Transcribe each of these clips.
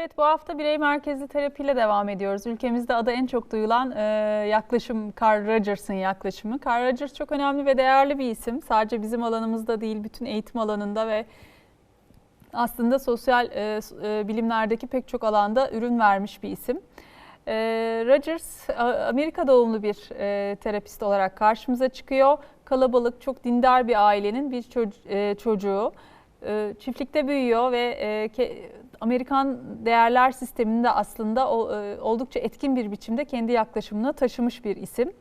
Evet bu hafta birey merkezli terapiyle devam ediyoruz. Ülkemizde adı en çok duyulan e, yaklaşım Carl Rogers'ın yaklaşımı. Carl Rogers çok önemli ve değerli bir isim. Sadece bizim alanımızda değil bütün eğitim alanında ve aslında sosyal e, e, bilimlerdeki pek çok alanda ürün vermiş bir isim. E, Rogers Amerika doğumlu bir e, terapist olarak karşımıza çıkıyor. Kalabalık, çok dindar bir ailenin bir çocuğu. çocuğu. E, çiftlikte büyüyor ve e, Amerikan değerler sisteminde aslında e, oldukça etkin bir biçimde kendi yaklaşımını taşımış bir isim.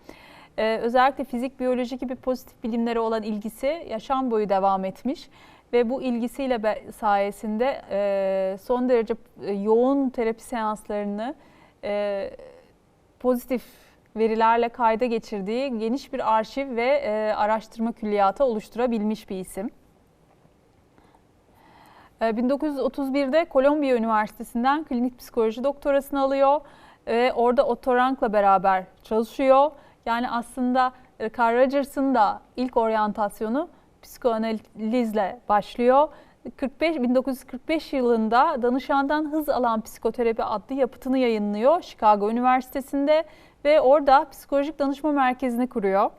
E, özellikle fizik, biyoloji gibi pozitif bilimlere olan ilgisi yaşam boyu devam etmiş ve bu ilgisiyle sayesinde e, son derece yoğun terapi seanslarını pozitif verilerle kayda geçirdiği geniş bir arşiv ve araştırma külliyatı oluşturabilmiş bir isim. 1931'de Kolombiya Üniversitesi'nden klinik psikoloji doktorasını alıyor ve orada Otto beraber çalışıyor. Yani aslında Carl Rogers'ın da ilk oryantasyonu psikoanalizle başlıyor. 45 1945 yılında danışandan hız alan psikoterapi adlı yapıtını yayınlıyor Chicago Üniversitesi'nde ve orada psikolojik danışma merkezini kuruyor.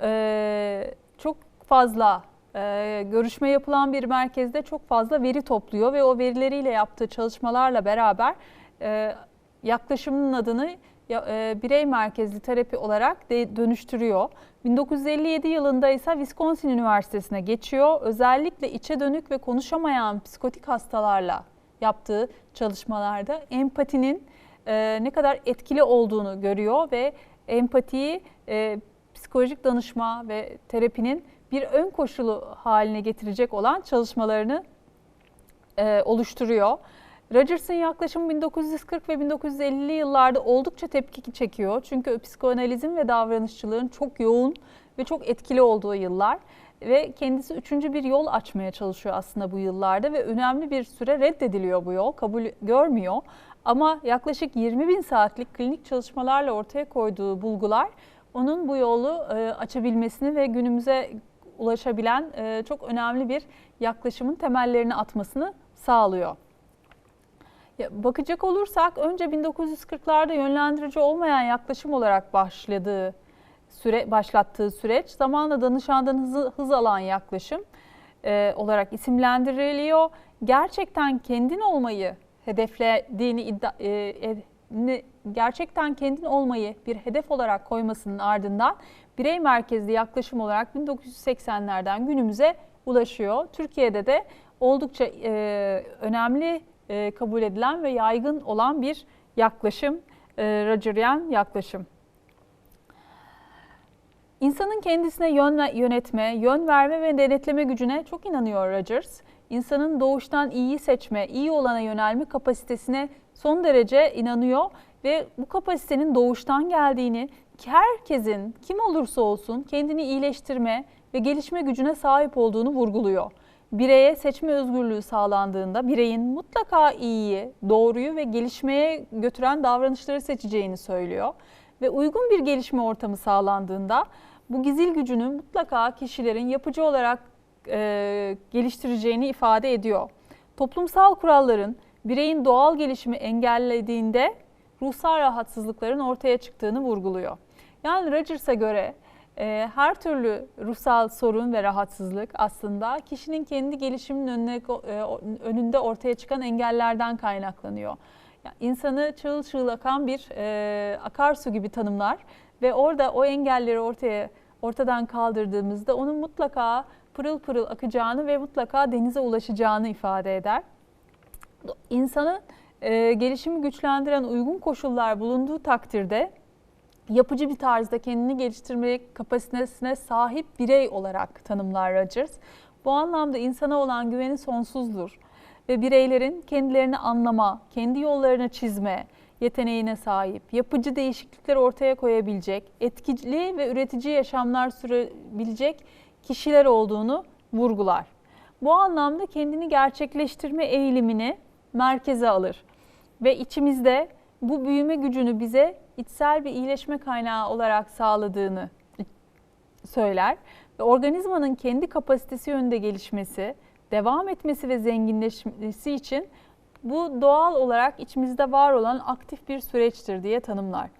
Ee, çok fazla e, görüşme yapılan bir merkezde çok fazla veri topluyor ve o verileriyle yaptığı çalışmalarla beraber e, yaklaşımının adını e, birey merkezli terapi olarak dönüştürüyor. 1957 yılında ise Wisconsin Üniversitesi'ne geçiyor. Özellikle içe dönük ve konuşamayan psikotik hastalarla yaptığı çalışmalarda empatinin e, ne kadar etkili olduğunu görüyor ve empatiyi e, psikolojik danışma ve terapinin bir ön koşulu haline getirecek olan çalışmalarını e, oluşturuyor. Rogers'ın yaklaşımı 1940 ve 1950'li yıllarda oldukça tepki çekiyor. Çünkü psikoanalizm ve davranışçılığın çok yoğun ve çok etkili olduğu yıllar ve kendisi üçüncü bir yol açmaya çalışıyor aslında bu yıllarda ve önemli bir süre reddediliyor bu yol, kabul görmüyor. Ama yaklaşık 20 bin saatlik klinik çalışmalarla ortaya koyduğu bulgular onun bu yolu e, açabilmesini ve günümüze ulaşabilen e, çok önemli bir yaklaşımın temellerini atmasını sağlıyor. Bakacak olursak önce 1940'larda yönlendirici olmayan yaklaşım olarak başladığı süre başlattığı süreç zamanla danışandan hızı, hız alan yaklaşım e, olarak isimlendiriliyor. Gerçekten kendin olmayı hedeflediğini iddia, e, e, gerçekten kendin olmayı bir hedef olarak koymasının ardından birey merkezli yaklaşım olarak 1980'lerden günümüze ulaşıyor. Türkiye'de de oldukça e, önemli e, kabul edilen ve yaygın olan bir yaklaşım, e, Rogerian yaklaşım. İnsanın kendisine yön yönetme, yön verme ve denetleme gücüne çok inanıyor Rogers. İnsanın doğuştan iyiyi seçme, iyi olana yönelme kapasitesine son derece inanıyor ve bu kapasitenin doğuştan geldiğini, herkesin kim olursa olsun kendini iyileştirme ve gelişme gücüne sahip olduğunu vurguluyor. Bireye seçme özgürlüğü sağlandığında bireyin mutlaka iyiyi, doğruyu ve gelişmeye götüren davranışları seçeceğini söylüyor. Ve uygun bir gelişme ortamı sağlandığında bu gizil gücünü mutlaka kişilerin yapıcı olarak e, geliştireceğini ifade ediyor. Toplumsal kuralların bireyin doğal gelişimi engellediğinde ruhsal rahatsızlıkların ortaya çıktığını vurguluyor. Yani Rogers'a göre e, her türlü ruhsal sorun ve rahatsızlık aslında kişinin kendi gelişiminin önüne, e, önünde ortaya çıkan engellerden kaynaklanıyor. Yani insanı çığıl çığıl akan bir e, akarsu gibi tanımlar ve orada o engelleri ortaya ortadan kaldırdığımızda onun mutlaka pırıl pırıl akacağını ve mutlaka denize ulaşacağını ifade eder. İnsanın e, gelişimi güçlendiren uygun koşullar bulunduğu takdirde yapıcı bir tarzda kendini geliştirme kapasitesine sahip birey olarak tanımlar Rogers. Bu anlamda insana olan güveni sonsuzdur ve bireylerin kendilerini anlama, kendi yollarını çizme yeteneğine sahip, yapıcı değişiklikler ortaya koyabilecek, etkili ve üretici yaşamlar sürebilecek kişiler olduğunu vurgular. Bu anlamda kendini gerçekleştirme eğilimini merkeze alır ve içimizde bu büyüme gücünü bize içsel bir iyileşme kaynağı olarak sağladığını söyler ve organizmanın kendi kapasitesi yönünde gelişmesi, devam etmesi ve zenginleşmesi için Bu doğal olarak içimizde var olan aktif bir süreçtir diye tanımlar.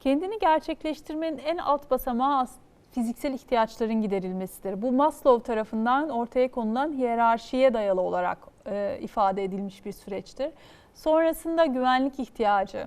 Kendini gerçekleştirmenin en alt basamağı fiziksel ihtiyaçların giderilmesidir. Bu Maslow tarafından ortaya konulan hiyerarşiye dayalı olarak e, ifade edilmiş bir süreçtir. Sonrasında güvenlik ihtiyacı,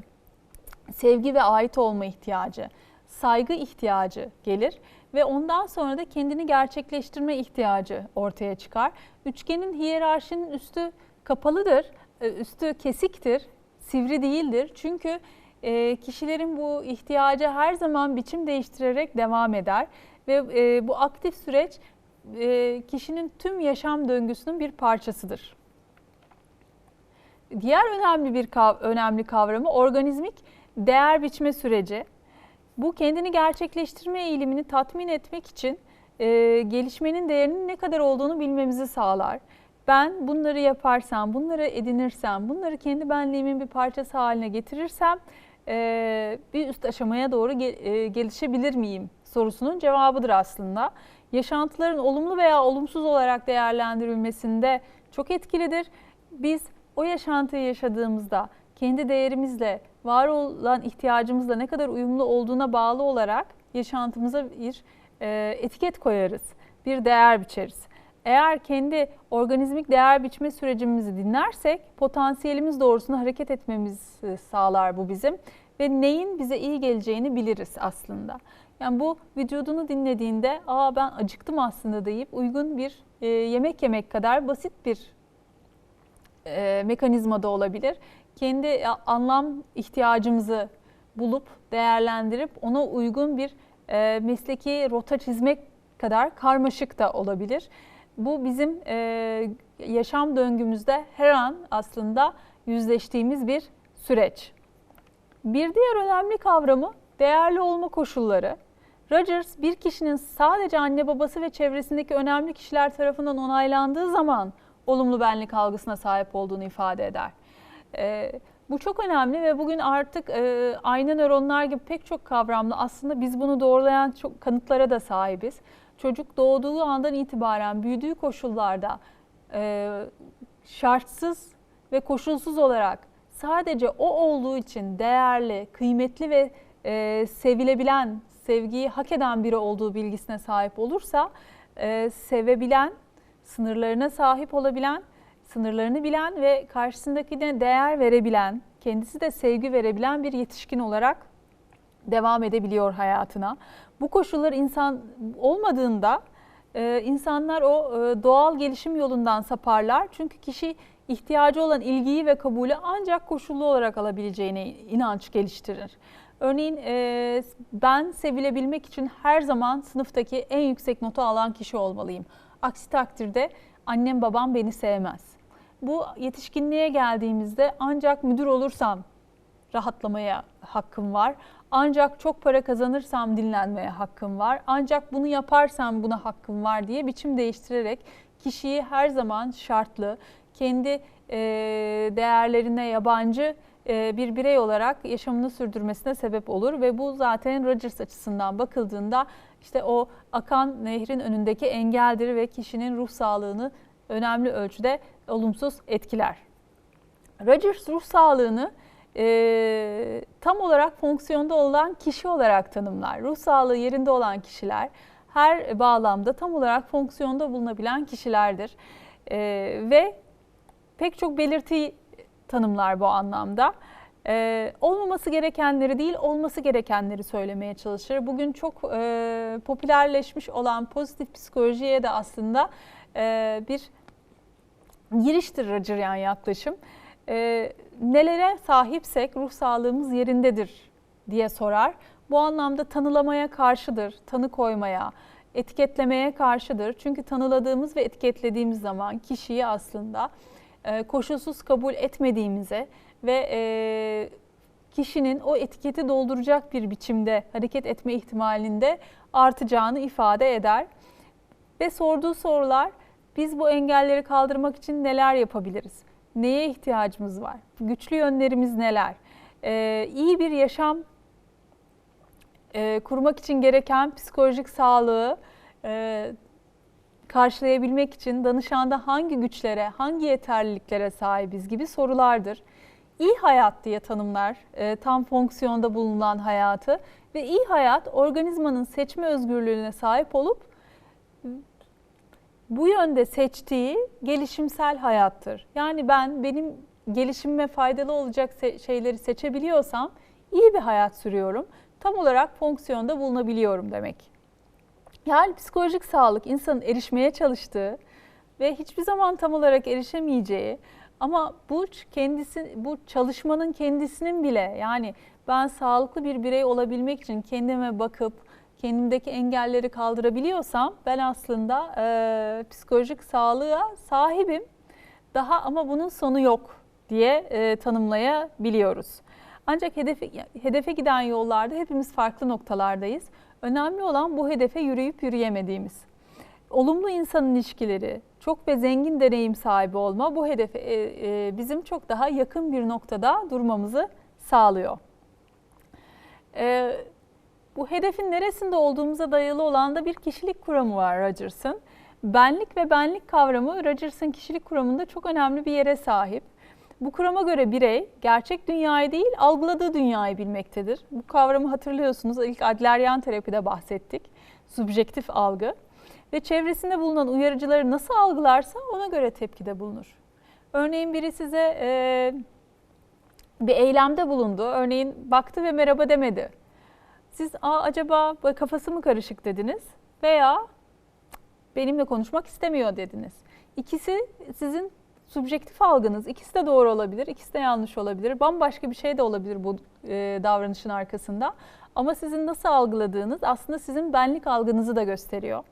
sevgi ve ait olma ihtiyacı, saygı ihtiyacı gelir ve ondan sonra da kendini gerçekleştirme ihtiyacı ortaya çıkar. Üçgenin hiyerarşinin üstü kapalıdır, e, üstü kesiktir, sivri değildir. Çünkü e, kişilerin bu ihtiyacı her zaman biçim değiştirerek devam eder ve e, bu aktif süreç kişinin tüm yaşam döngüsünün bir parçasıdır. Diğer önemli bir önemli kavramı organizmik değer biçme süreci. Bu kendini gerçekleştirme eğilimini tatmin etmek için e, gelişmenin değerinin ne kadar olduğunu bilmemizi sağlar. Ben bunları yaparsam, bunları edinirsem, bunları kendi benliğimin bir parçası haline getirirsem e, bir üst aşamaya doğru gel, e, gelişebilir miyim sorusunun cevabıdır aslında. Yaşantıların olumlu veya olumsuz olarak değerlendirilmesinde çok etkilidir. Biz o yaşantıyı yaşadığımızda kendi değerimizle, var olan ihtiyacımızla ne kadar uyumlu olduğuna bağlı olarak yaşantımıza bir e, etiket koyarız, bir değer biçeriz. Eğer kendi organizmik değer biçme sürecimizi dinlersek potansiyelimiz doğrusunda hareket etmemizi sağlar bu bizim ve neyin bize iyi geleceğini biliriz aslında. Yani bu vücudunu dinlediğinde aa ben acıktım aslında deyip uygun bir e, yemek yemek kadar basit bir e, mekanizma da olabilir. Kendi e, anlam ihtiyacımızı bulup değerlendirip ona uygun bir e, mesleki rota çizmek kadar karmaşık da olabilir. Bu bizim e, yaşam döngümüzde her an aslında yüzleştiğimiz bir süreç. Bir diğer önemli kavramı değerli olma koşulları. Rogers bir kişinin sadece anne babası ve çevresindeki önemli kişiler tarafından onaylandığı zaman olumlu benlik algısına sahip olduğunu ifade eder. E, bu çok önemli ve bugün artık e, aynı nöronlar gibi pek çok kavramla aslında biz bunu doğrulayan çok kanıtlara da sahibiz. Çocuk doğduğu andan itibaren büyüdüğü koşullarda e, şartsız ve koşulsuz olarak sadece o olduğu için değerli, kıymetli ve e, sevilebilen, sevgiyi hak eden biri olduğu bilgisine sahip olursa e, sevebilen, sınırlarına sahip olabilen, sınırlarını bilen ve karşısındakine değer verebilen, kendisi de sevgi verebilen bir yetişkin olarak devam edebiliyor hayatına. Bu koşullar insan olmadığında e, insanlar o e, doğal gelişim yolundan saparlar. Çünkü kişi ihtiyacı olan ilgiyi ve kabulü ancak koşullu olarak alabileceğine inanç geliştirir. Örneğin e, ben sevilebilmek için her zaman sınıftaki en yüksek notu alan kişi olmalıyım. Aksi takdirde annem babam beni sevmez. Bu yetişkinliğe geldiğimizde ancak müdür olursam rahatlamaya hakkım var. Ancak çok para kazanırsam dinlenmeye hakkım var. Ancak bunu yaparsam buna hakkım var diye biçim değiştirerek kişiyi her zaman şartlı, kendi değerlerine yabancı bir birey olarak yaşamını sürdürmesine sebep olur ve bu zaten Rogers açısından bakıldığında işte o akan nehrin önündeki engeldir ve kişinin ruh sağlığını önemli ölçüde olumsuz etkiler. Rogers ruh sağlığını e, tam olarak fonksiyonda olan kişi olarak tanımlar. Ruh sağlığı yerinde olan kişiler her bağlamda tam olarak fonksiyonda bulunabilen kişilerdir. E, ve pek çok belirti tanımlar bu anlamda. Ee, olmaması gerekenleri değil, olması gerekenleri söylemeye çalışır. Bugün çok e, popülerleşmiş olan pozitif psikolojiye de aslında e, bir giriştir Racıryan yaklaşım. E, nelere sahipsek ruh sağlığımız yerindedir diye sorar. Bu anlamda tanılamaya karşıdır, tanı koymaya, etiketlemeye karşıdır. Çünkü tanıladığımız ve etiketlediğimiz zaman kişiyi aslında e, koşulsuz kabul etmediğimize ve e, kişinin o etiketi dolduracak bir biçimde hareket etme ihtimalinde artacağını ifade eder. Ve sorduğu sorular biz bu engelleri kaldırmak için neler yapabiliriz? Neye ihtiyacımız var? Güçlü yönlerimiz neler? Ee, iyi bir yaşam e, kurmak için gereken psikolojik sağlığı e, karşılayabilmek için danışanda hangi güçlere, hangi yeterliliklere sahibiz gibi sorulardır. İyi hayat diye tanımlar e, tam fonksiyonda bulunan hayatı ve iyi hayat organizmanın seçme özgürlüğüne sahip olup bu yönde seçtiği gelişimsel hayattır. Yani ben benim gelişimime faydalı olacak şeyleri seçebiliyorsam iyi bir hayat sürüyorum. Tam olarak fonksiyonda bulunabiliyorum demek. Yani psikolojik sağlık insanın erişmeye çalıştığı ve hiçbir zaman tam olarak erişemeyeceği ama bu kendisi bu çalışmanın kendisinin bile yani ben sağlıklı bir birey olabilmek için kendime bakıp kendimdeki engelleri kaldırabiliyorsam ben aslında e, psikolojik sağlığa sahibim. Daha ama bunun sonu yok diye e, tanımlayabiliyoruz. Ancak hedefe, hedefe giden yollarda hepimiz farklı noktalardayız. Önemli olan bu hedefe yürüyüp yürüyemediğimiz. Olumlu insan ilişkileri, çok ve zengin deneyim sahibi olma bu hedefe e, e, bizim çok daha yakın bir noktada durmamızı sağlıyor. E, bu hedefin neresinde olduğumuza dayalı olan da bir kişilik kuramı var Rogers'ın. Benlik ve benlik kavramı Rogers'ın kişilik kuramında çok önemli bir yere sahip. Bu kurama göre birey gerçek dünyayı değil algıladığı dünyayı bilmektedir. Bu kavramı hatırlıyorsunuz ilk Adleryan terapide bahsettik. Subjektif algı ve çevresinde bulunan uyarıcıları nasıl algılarsa ona göre tepkide bulunur. Örneğin biri size e, bir eylemde bulundu. Örneğin baktı ve merhaba demedi. Siz Aa, acaba kafası mı karışık dediniz veya benimle konuşmak istemiyor dediniz. İkisi sizin subjektif algınız. İkisi de doğru olabilir, ikisi de yanlış olabilir. Bambaşka bir şey de olabilir bu e, davranışın arkasında. Ama sizin nasıl algıladığınız aslında sizin benlik algınızı da gösteriyor.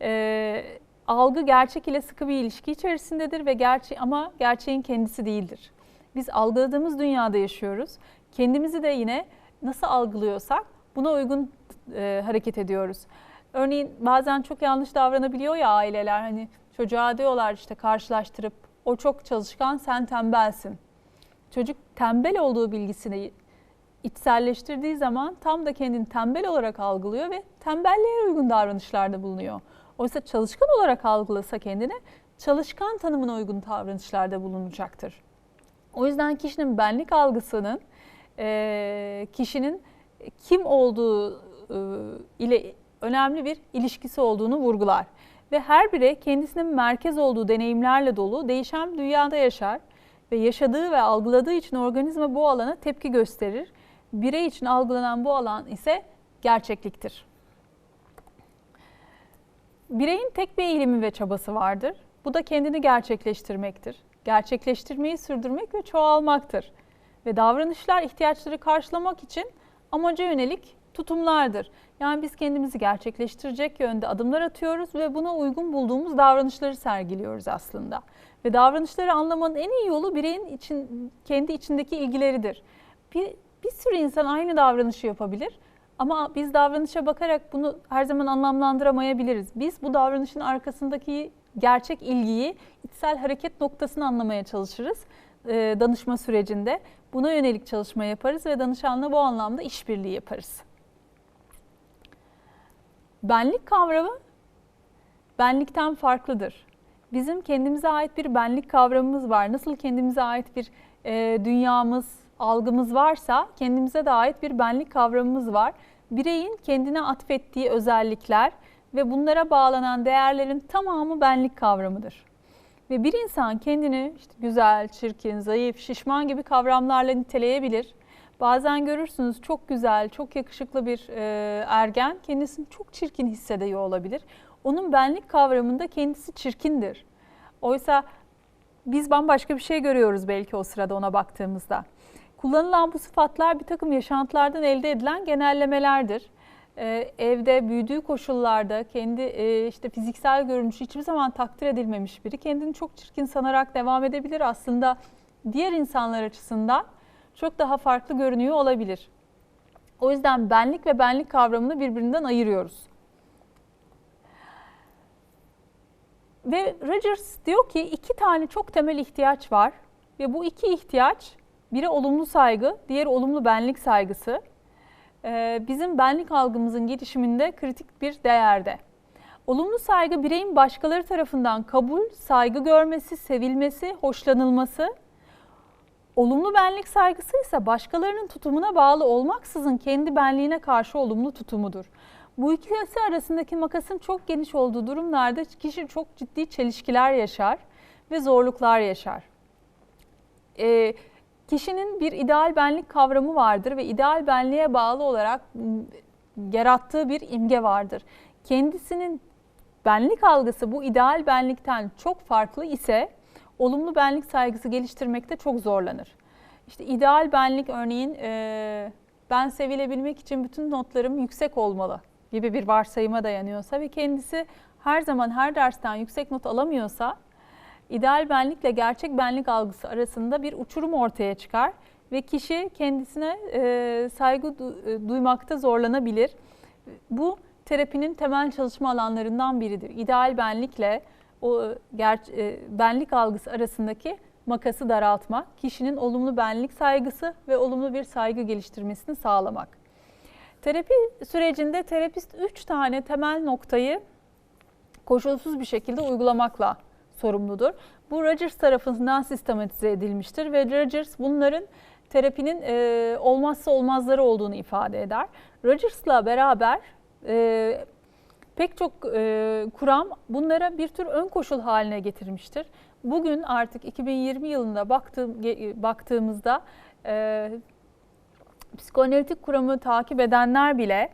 E, algı gerçek ile sıkı bir ilişki içerisindedir ve gerçe ama gerçeğin kendisi değildir. Biz algıladığımız dünyada yaşıyoruz. Kendimizi de yine nasıl algılıyorsak buna uygun e, hareket ediyoruz. Örneğin bazen çok yanlış davranabiliyor ya aileler hani çocuğa diyorlar işte karşılaştırıp o çok çalışkan sen tembelsin. Çocuk tembel olduğu bilgisini içselleştirdiği zaman tam da kendini tembel olarak algılıyor ve tembelliğe uygun davranışlarda bulunuyor. Oysa çalışkan olarak algılasa kendini çalışkan tanımına uygun davranışlarda bulunacaktır. O yüzden kişinin benlik algısının kişinin kim olduğu ile önemli bir ilişkisi olduğunu vurgular. Ve her birey kendisinin merkez olduğu deneyimlerle dolu değişen dünyada yaşar ve yaşadığı ve algıladığı için organizma bu alana tepki gösterir. Birey için algılanan bu alan ise gerçekliktir. Bireyin tek bir eğilimi ve çabası vardır. Bu da kendini gerçekleştirmektir. Gerçekleştirmeyi sürdürmek ve çoğalmaktır. Ve davranışlar ihtiyaçları karşılamak için amaca yönelik tutumlardır. Yani biz kendimizi gerçekleştirecek yönde adımlar atıyoruz ve buna uygun bulduğumuz davranışları sergiliyoruz aslında. Ve davranışları anlamanın en iyi yolu bireyin için, kendi içindeki ilgileridir. Bir, bir sürü insan aynı davranışı yapabilir ama biz davranışa bakarak bunu her zaman anlamlandıramayabiliriz. Biz bu davranışın arkasındaki gerçek ilgiyi, içsel hareket noktasını anlamaya çalışırız e, danışma sürecinde. Buna yönelik çalışma yaparız ve danışanla bu anlamda işbirliği yaparız. Benlik kavramı benlikten farklıdır. Bizim kendimize ait bir benlik kavramımız var. Nasıl kendimize ait bir e, dünyamız, algımız varsa kendimize de ait bir benlik kavramımız var. Bireyin kendine atfettiği özellikler ve bunlara bağlanan değerlerin tamamı benlik kavramıdır. Ve bir insan kendini işte güzel, çirkin, zayıf, şişman gibi kavramlarla niteleyebilir. Bazen görürsünüz çok güzel, çok yakışıklı bir e, ergen kendisini çok çirkin hissediyor olabilir. Onun benlik kavramında kendisi çirkindir. Oysa biz bambaşka bir şey görüyoruz belki o sırada ona baktığımızda. Kullanılan bu sıfatlar bir takım yaşantılardan elde edilen genellemelerdir. Ee, evde büyüdüğü koşullarda kendi e, işte fiziksel görünüşü hiçbir zaman takdir edilmemiş biri kendini çok çirkin sanarak devam edebilir aslında diğer insanlar açısından çok daha farklı görünüyor olabilir. O yüzden benlik ve benlik kavramını birbirinden ayırıyoruz. Ve Rogers diyor ki iki tane çok temel ihtiyaç var ve bu iki ihtiyaç biri olumlu saygı, diğeri olumlu benlik saygısı. Ee, bizim benlik algımızın gelişiminde kritik bir değerde. Olumlu saygı bireyin başkaları tarafından kabul, saygı görmesi, sevilmesi, hoşlanılması. Olumlu benlik saygısı ise başkalarının tutumuna bağlı olmaksızın kendi benliğine karşı olumlu tutumudur. Bu ikisi arasındaki makasın çok geniş olduğu durumlarda kişi çok ciddi çelişkiler yaşar ve zorluklar yaşar. E, kişinin bir ideal benlik kavramı vardır ve ideal benliğe bağlı olarak yarattığı bir imge vardır. Kendisinin benlik algısı bu ideal benlikten çok farklı ise olumlu benlik saygısı geliştirmekte çok zorlanır. İşte ideal benlik örneğin e, ben sevilebilmek için bütün notlarım yüksek olmalı gibi bir varsayıma dayanıyorsa ve kendisi her zaman her dersten yüksek not alamıyorsa ideal benlikle gerçek benlik algısı arasında bir uçurum ortaya çıkar ve kişi kendisine e, saygı e, duymakta zorlanabilir. Bu terapinin temel çalışma alanlarından biridir. İdeal benlikle o ger e, benlik algısı arasındaki makası daraltmak, kişinin olumlu benlik saygısı ve olumlu bir saygı geliştirmesini sağlamak. Terapi sürecinde terapist üç tane temel noktayı koşulsuz bir şekilde uygulamakla sorumludur. Bu Rogers tarafından sistematize edilmiştir ve Rogers bunların terapinin e, olmazsa olmazları olduğunu ifade eder. Rogers'la beraber e, pek çok e, kuram bunlara bir tür ön koşul haline getirmiştir. Bugün artık 2020 yılında baktığım, baktığımızda e, psikoanalitik kuramı takip edenler bile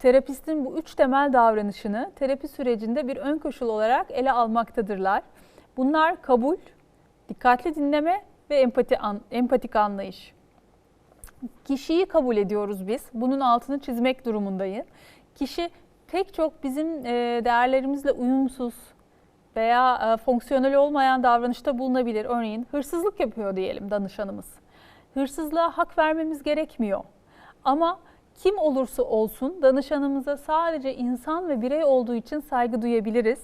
terapistin bu üç temel davranışını terapi sürecinde bir ön koşul olarak ele almaktadırlar. Bunlar kabul, dikkatli dinleme ve empati empatik anlayış. Kişiyi kabul ediyoruz biz. Bunun altını çizmek durumundayız. Kişi pek çok bizim e, değerlerimizle uyumsuz veya e, fonksiyonel olmayan davranışta bulunabilir. Örneğin hırsızlık yapıyor diyelim danışanımız. Hırsızlığa hak vermemiz gerekmiyor. Ama kim olursa olsun danışanımıza sadece insan ve birey olduğu için saygı duyabiliriz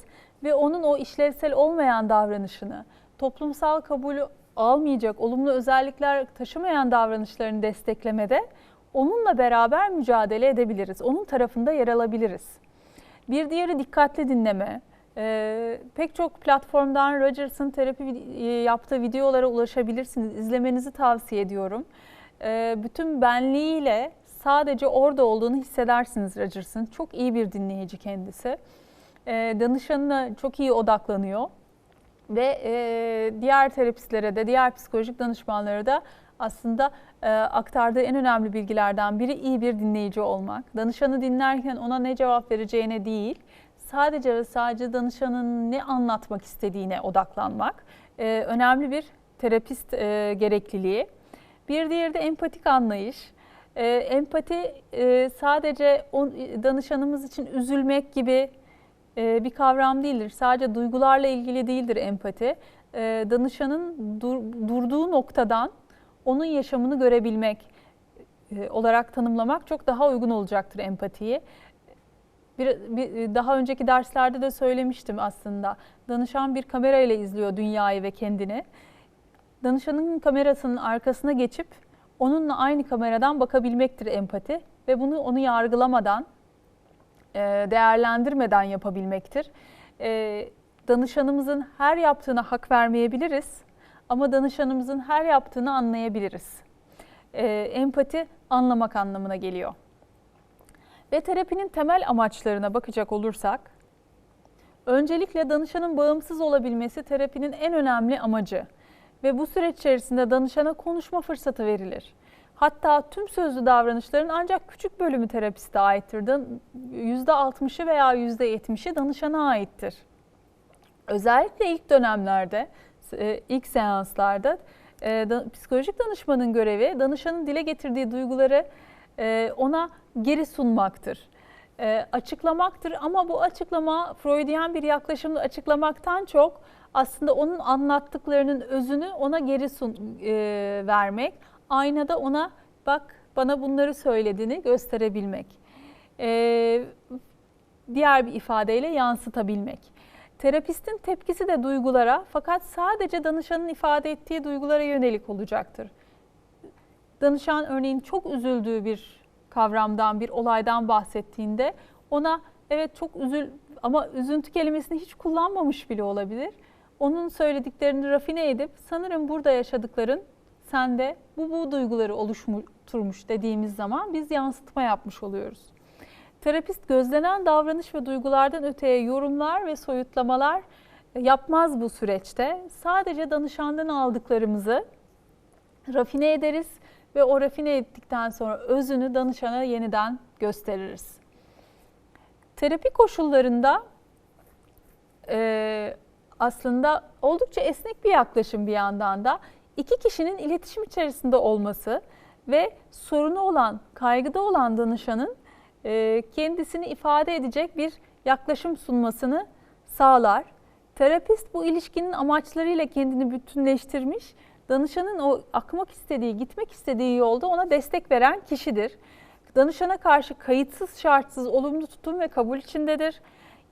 ve onun o işlevsel olmayan davranışını, toplumsal kabulü almayacak, olumlu özellikler taşımayan davranışlarını desteklemede onunla beraber mücadele edebiliriz. Onun tarafında yer alabiliriz. Bir diğeri dikkatli dinleme. Ee, pek çok platformdan Rogers'ın terapi e, yaptığı videolara ulaşabilirsiniz. İzlemenizi tavsiye ediyorum. Ee, bütün benliğiyle sadece orada olduğunu hissedersiniz Rogers'ın. Çok iyi bir dinleyici kendisi. Ee, danışanına çok iyi odaklanıyor. Ve e, diğer terapistlere de, diğer psikolojik danışmanlara da aslında e, aktardığı en önemli bilgilerden biri iyi bir dinleyici olmak. Danışanı dinlerken ona ne cevap vereceğine değil, sadece ve sadece danışanın ne anlatmak istediğine odaklanmak e, önemli bir terapist e, gerekliliği. Bir diğeri de empatik anlayış. E, empati e, sadece on, danışanımız için üzülmek gibi e, bir kavram değildir. Sadece duygularla ilgili değildir empati. E, danışanın dur, durduğu noktadan onun yaşamını görebilmek e, olarak tanımlamak çok daha uygun olacaktır empatiyi. Bir, bir, daha önceki derslerde de söylemiştim aslında. Danışan bir kamera ile izliyor dünyayı ve kendini. Danışanın kamerasının arkasına geçip onunla aynı kameradan bakabilmektir empati ve bunu onu yargılamadan, e, değerlendirmeden yapabilmektir. E, danışanımızın her yaptığına hak vermeyebiliriz ama danışanımızın her yaptığını anlayabiliriz. Empati anlamak anlamına geliyor. Ve terapinin temel amaçlarına bakacak olursak, öncelikle danışanın bağımsız olabilmesi terapinin en önemli amacı ve bu süreç içerisinde danışana konuşma fırsatı verilir. Hatta tüm sözlü davranışların ancak küçük bölümü terapiste aittir. %60'ı veya %70'i danışana aittir. Özellikle ilk dönemlerde, e, ilk seanslarda e, psikolojik danışmanın görevi danışanın dile getirdiği duyguları e, ona geri sunmaktır. Açıklamaktır ama bu açıklama Freudian bir yaklaşımda açıklamaktan çok aslında onun anlattıklarının özünü ona geri sun, e, vermek. Aynada ona bak bana bunları söylediğini gösterebilmek. E, diğer bir ifadeyle yansıtabilmek. Terapistin tepkisi de duygulara fakat sadece danışanın ifade ettiği duygulara yönelik olacaktır. Danışan örneğin çok üzüldüğü bir kavramdan, bir olaydan bahsettiğinde ona evet çok üzül ama üzüntü kelimesini hiç kullanmamış bile olabilir. Onun söylediklerini rafine edip sanırım burada yaşadıkların sende bu bu duyguları oluşturmuş dediğimiz zaman biz yansıtma yapmış oluyoruz. Terapist gözlenen davranış ve duygulardan öteye yorumlar ve soyutlamalar yapmaz bu süreçte. Sadece danışandan aldıklarımızı rafine ederiz ve o rafine ettikten sonra özünü danışana yeniden gösteririz. Terapi koşullarında e, aslında oldukça esnek bir yaklaşım bir yandan da iki kişinin iletişim içerisinde olması ve sorunu olan, kaygıda olan danışanın e, kendisini ifade edecek bir yaklaşım sunmasını sağlar. Terapist bu ilişkinin amaçlarıyla kendini bütünleştirmiş, danışanın o akmak istediği, gitmek istediği yolda ona destek veren kişidir. Danışana karşı kayıtsız şartsız olumlu tutum ve kabul içindedir.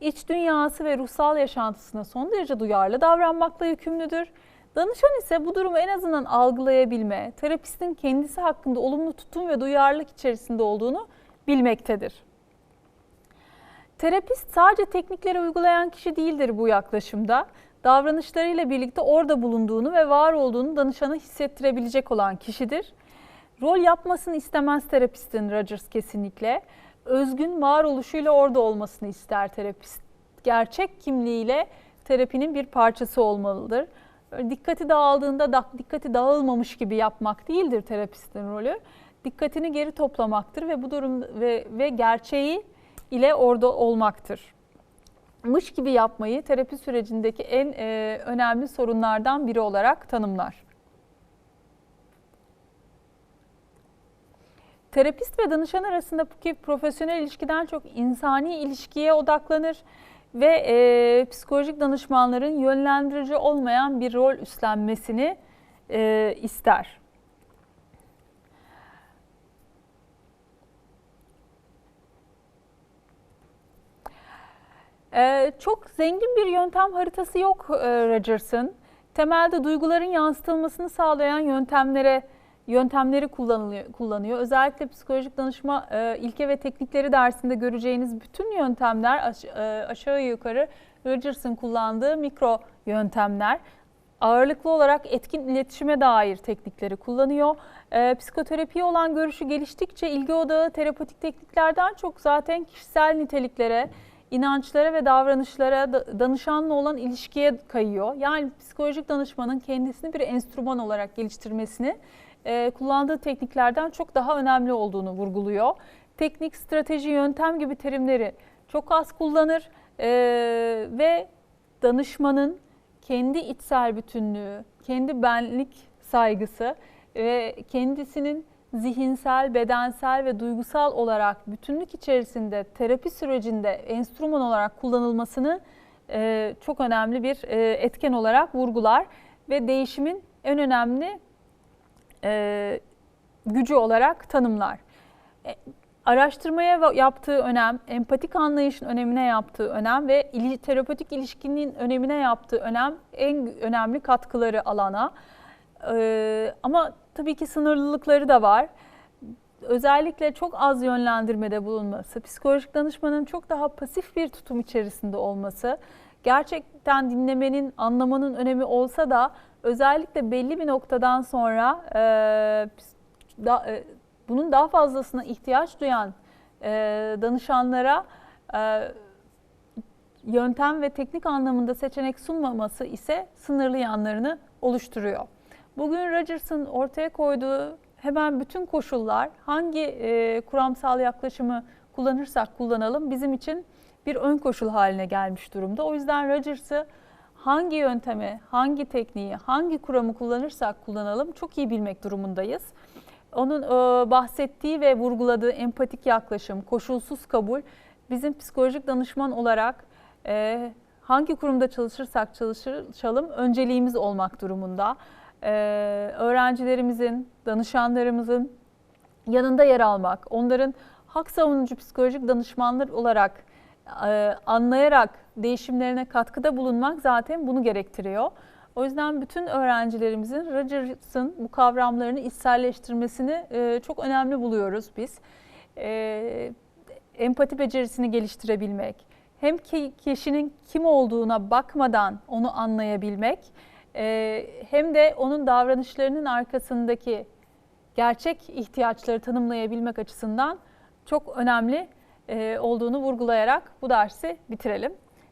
İç dünyası ve ruhsal yaşantısına son derece duyarlı davranmakla yükümlüdür. Danışan ise bu durumu en azından algılayabilme, terapistin kendisi hakkında olumlu tutum ve duyarlılık içerisinde olduğunu bilmektedir. Terapist sadece teknikleri uygulayan kişi değildir bu yaklaşımda. Davranışlarıyla birlikte orada bulunduğunu ve var olduğunu danışana hissettirebilecek olan kişidir. Rol yapmasını istemez terapistin Rogers kesinlikle. Özgün varoluşuyla orada olmasını ister terapist. Gerçek kimliğiyle terapinin bir parçası olmalıdır. Dikkati dağıldığında dikkati dağılmamış gibi yapmak değildir terapistin rolü. Dikkatini geri toplamaktır ve bu durum ve, ve gerçeği ile orada olmaktır. Mış gibi yapmayı terapi sürecindeki en e, önemli sorunlardan biri olarak tanımlar. Terapist ve danışan arasındaki profesyonel ilişkiden çok insani ilişkiye odaklanır ve e, psikolojik danışmanların yönlendirici olmayan bir rol üstlenmesini e, ister. Ee, çok zengin bir yöntem haritası yok e, Rogers'ın. Temelde duyguların yansıtılmasını sağlayan yöntemlere yöntemleri kullanılıyor, kullanıyor. Özellikle psikolojik danışma e, ilke ve teknikleri dersinde göreceğiniz bütün yöntemler aş, e, aşağı yukarı Rogers'ın kullandığı mikro yöntemler. Ağırlıklı olarak etkin iletişime dair teknikleri kullanıyor. E, psikoterapiye olan görüşü geliştikçe ilgi odağı terapetik tekniklerden çok zaten kişisel niteliklere, inançlara ve davranışlara danışanla olan ilişkiye kayıyor. Yani psikolojik danışmanın kendisini bir enstrüman olarak geliştirmesini e, kullandığı tekniklerden çok daha önemli olduğunu vurguluyor. Teknik, strateji, yöntem gibi terimleri çok az kullanır e, ve danışmanın kendi içsel bütünlüğü, kendi benlik saygısı ve kendisinin zihinsel, bedensel ve duygusal olarak bütünlük içerisinde terapi sürecinde enstrüman olarak kullanılmasını e, çok önemli bir e, etken olarak vurgular ve değişimin en önemli e, gücü olarak tanımlar. E, araştırmaya yaptığı önem, empatik anlayışın önemine yaptığı önem ve terapötik ilişkinin önemine yaptığı önem en önemli katkıları alana. E, ama tabii ki sınırlılıkları da var. Özellikle çok az yönlendirmede bulunması, psikolojik danışmanın çok daha pasif bir tutum içerisinde olması, gerçekten dinlemenin, anlamanın önemi olsa da özellikle belli bir noktadan sonra e, da, e, bunun daha fazlasına ihtiyaç duyan e, danışanlara e, yöntem ve teknik anlamında seçenek sunmaması ise sınırlı yanlarını oluşturuyor. Bugün Rogers'ın ortaya koyduğu hemen bütün koşullar hangi e, kuramsal yaklaşımı kullanırsak kullanalım bizim için bir ön koşul haline gelmiş durumda. O yüzden Rogers'ı hangi yöntemi, hangi tekniği, hangi kuramı kullanırsak kullanalım çok iyi bilmek durumundayız. Onun e, bahsettiği ve vurguladığı empatik yaklaşım, koşulsuz kabul bizim psikolojik danışman olarak e, hangi kurumda çalışırsak çalışalım önceliğimiz olmak durumunda e, öğrencilerimizin, danışanlarımızın yanında yer almak, onların hak savunucu psikolojik danışmanlar olarak anlayarak değişimlerine katkıda bulunmak zaten bunu gerektiriyor. O yüzden bütün öğrencilerimizin Rogers'ın bu kavramlarını içselleştirmesini e, çok önemli buluyoruz biz. E, empati becerisini geliştirebilmek, hem ki kişinin kim olduğuna bakmadan onu anlayabilmek, e, hem de onun davranışlarının arkasındaki gerçek ihtiyaçları tanımlayabilmek açısından çok önemli olduğunu vurgulayarak bu dersi bitirelim.